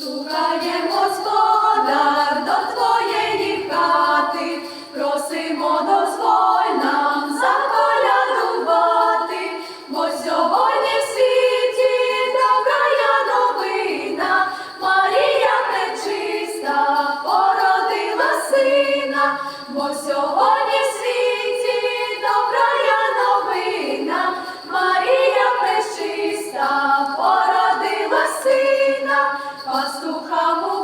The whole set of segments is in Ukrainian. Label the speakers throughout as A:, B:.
A: Стукає господар до твоєї хати, просимо дозволь нам заколядувати, бо сьогодні в світі добрая новина, Марія пречиста породила сина, бо сьогодні в світі добрая новина, Марія пречиста породила сина, пастухам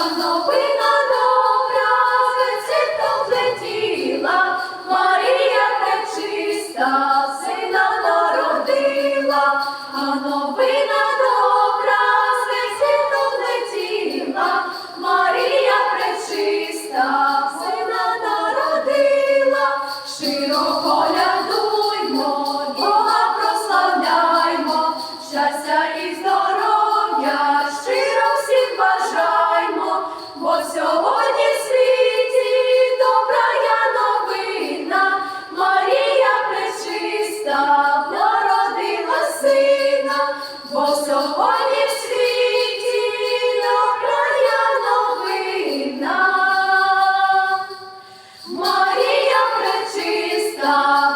A: а новина бо сьогодні в світі добрая новина, Марія пречиста народила сина, бо сьогодні в світі добрая новина. Марія пречиста.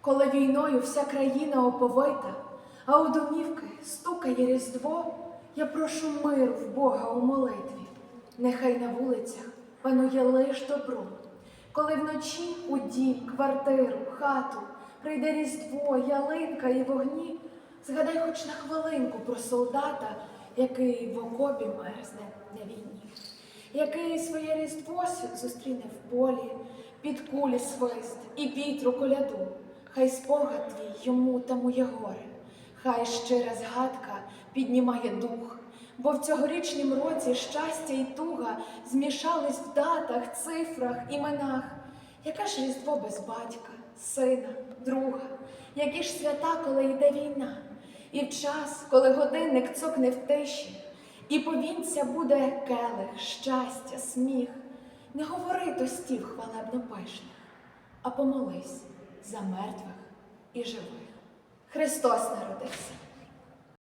B: Коли війною вся країна оповита, а у домівки стукає різдво, я прошу миру в Бога у молитві. Нехай на вулицях панує лиш добро. Коли вночі у дім, квартиру, хату прийде різдво, ялинка і вогні, згадай хоч на хвилинку про солдата, який в окопі мерзне на війні який своє різдво зустріне в полі, під кулі свист і вітру коляду. Хай спогад твій йому тамує горе, хай щира згадка піднімає дух, бо в цьогорічнім році щастя і туга змішались в датах, цифрах, іменах. Яке ж різдво без батька, сина, друга, які ж свята, коли йде війна, і в час, коли годинник цокне в тиші, і повінця буде келих, щастя, сміх. Не говори тостів хвалебно пишних, а помолись за мертвих і живих. Христос народився.